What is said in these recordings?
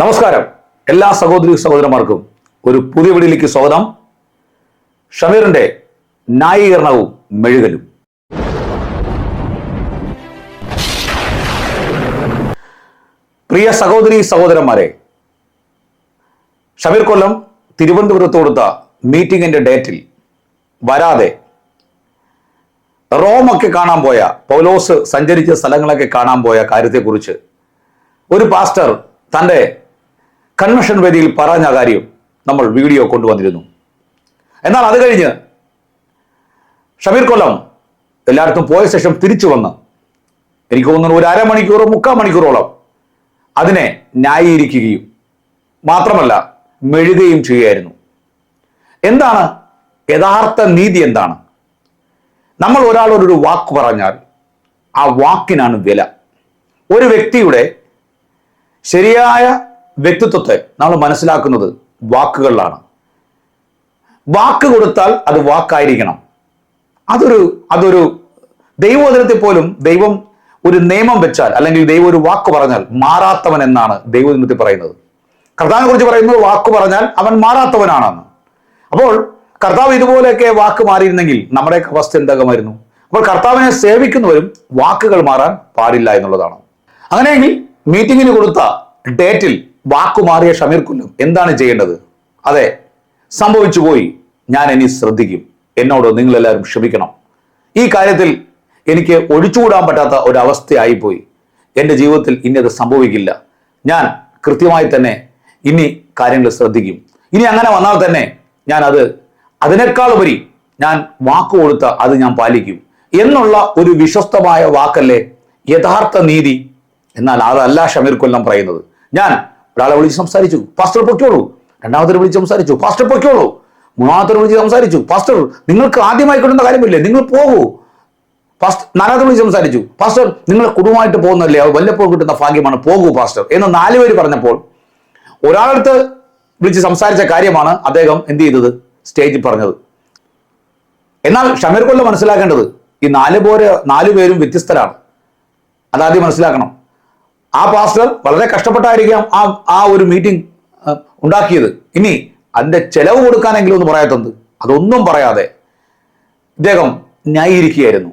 നമസ്കാരം. എല്ലാ സഹോദരി സഹോദരന്മാർക്കും ഒരു പുതിയ വീടിലേക്ക് സ്വാഗതം. ഷമീറിന്റെ ന്യായീകരണവും മെഴുകലും. പ്രിയ സഹോദരി സഹോദരന്മാരെ ഷമീർ കൊല്ലം തിരുവനന്തപുരത്ത് കൊടുത്ത മീറ്റിംഗിന്റെ ഡേറ്റിൽ വരാതെ റോമൊക്കെ കാണാൻ പോയ പൗലോസ് സഞ്ചരിച്ച സ്ഥലങ്ങളൊക്കെ കാണാൻ പോയ കാര്യത്തെക്കുറിച്ച് ഒരു പാസ്റ്റർ തന്റെ കൺവെൻഷൻ വേദിയിൽ പറഞ്ഞ കാര്യം നമ്മൾ വീഡിയോ കൊണ്ടുവന്നിരുന്നു. എന്നാൽ അത് കഴിഞ്ഞ് ഷമീർ കൊല്ലം എല്ലായിടത്തും പോയ ശേഷം തിരിച്ചു വന്ന് എനിക്ക് തോന്നുന്നു ഒരു അരമണിക്കൂറോ മുക്കാൽ മണിക്കൂറോളം അതിനെ ന്യായീകരിക്കുകയും മാത്രമല്ല മെഴുകുകയും ചെയ്യുകയായിരുന്നു. എന്താണ്? യഥാർത്ഥ നീതി എന്താണ്? നമ്മൾ ഒരാളോടൊരു വാക്ക് പറഞ്ഞാൽ ആ വാക്കിനാണ് വില. ഒരു വ്യക്തിയുടെ ശരിയായ വ്യക്തിത്വത്തെ നമ്മൾ മനസ്സിലാക്കുന്നത് വാക്കുകളിലാണ്. വാക്ക് കൊടുത്താൽ അത് വാക്കായിരിക്കണം. അതൊരു അതൊരു ദൈവവചനത്തിൽ പോലും ദൈവം ഒരു നിയമം വെച്ചാൽ അല്ലെങ്കിൽ ദൈവം ഒരു വാക്ക് പറഞ്ഞാൽ മാറാത്തവൻ എന്നാണ് ദൈവദിനത്തിൽ പറയുന്നത്. കർത്താവിനെ കുറിച്ച് പറയുന്നത് വാക്ക് പറഞ്ഞാൽ അവൻ മാറാത്തവനാണെന്ന്. അപ്പോൾ കർത്താവ് ഇതുപോലെയൊക്കെ വാക്ക് മാറിയിരുന്നെങ്കിൽ നമ്മുടെ അവസ്ഥ എന്തകമായിരുന്നു? അപ്പോൾ കർത്താവിനെ സേവിക്കുന്നവരും വാക്കുകൾ മാറാൻ പാടില്ല എന്നുള്ളതാണ്. അങ്ങനെയെങ്കിൽ മീറ്റിങ്ങിന് കൊടുത്ത ഡേറ്റിൽ വാക്കു മാറിയ ഷമീർ കുല്ലും എന്താണ് ചെയ്യേണ്ടത്? അതെ സംഭവിച്ചു പോയി. ഞാൻ ഇനി ശ്രദ്ധിക്കും. എന്നോട് നിങ്ങളെല്ലാവരും ക്ഷമിക്കണം. ഈ കാര്യത്തിൽ എനിക്ക് ഒഴിച്ചുകൂടാൻ പറ്റാത്ത ഒരവസ്ഥയായിപ്പോയി എന്റെ ജീവിതത്തിൽ ഇനി അത് സംഭവിക്കില്ല. ഞാൻ കൃത്യമായി തന്നെ ഇനി കാര്യങ്ങൾ ശ്രദ്ധിക്കും. ഇനി അങ്ങനെ വന്നാൽ തന്നെ ഞാൻ അത് അതിനേക്കാൾ ഉപരി ഞാൻ വാക്ക് കൊടുത്ത അത് ഞാൻ പാലിക്കും എന്നുള്ള ഒരു വിശ്വസ്തമായ വാക്കല്ലേ യഥാർത്ഥ നീതി. എന്നാൽ അതല്ല ഷമീർ കൊല്ലം പറയുന്നത്. ഞാൻ ഒരാളെ വിളിച്ച് സംസാരിച്ചു. പാസ്റ്റർ പൊയ്ക്കോളൂ. രണ്ടാമത്തെ വിളിച്ച് സംസാരിച്ചു. പാസ്റ്റർ പൊയ്ക്കോളൂ. മൂന്നാമത്തെ വിളിച്ച് സംസാരിച്ചു. പാസ്റ്റർ നിങ്ങൾക്ക് ആദ്യമായി കിട്ടുന്ന കാര്യമില്ലേ? നിങ്ങൾ പോകൂ. പാസ്റ്റർ നാലാമത്തെ വിളിച്ച് സംസാരിച്ചു. പാസ്റ്റർ നിങ്ങൾ കുടുംബമായിട്ട് പോകുന്നല്ലേ അത് വല്ലപ്പോഴും കിട്ടുന്ന ഭാഗ്യമാണ്. പോകൂ പാസ്റ്റർ. എന്ന് നാല് പേര് പറഞ്ഞപ്പോൾ ഒരാളടുത്ത് വിളിച്ച് സംസാരിച്ച കാര്യമാണ് അദ്ദേഹം എന്ത് ചെയ്തത്? സ്റ്റേജിൽ പറഞ്ഞത്. എന്നാൽ ഷമീർ കൊല്ലം മനസ്സിലാക്കേണ്ടത് ഈ നാല് പേര് നാലു പേരും വ്യത്യസ്തരാണ്. അതാദ്യം മനസ്സിലാക്കണം. ആ പാസ്റ്റർ വളരെ കഷ്ടപ്പെട്ടായിരിക്കാം ആ ആ ഒരു മീറ്റിംഗ് ഉണ്ടാക്കിയത്. ഇനി അതിന്റെ ചെലവ് കൊടുക്കാനെങ്കിലും ഒന്ന് പറയാത്തത് അതൊന്നും പറയാതെ ഇദ്ദേഹം ന്യായീകരിക്കുകയായിരുന്നു.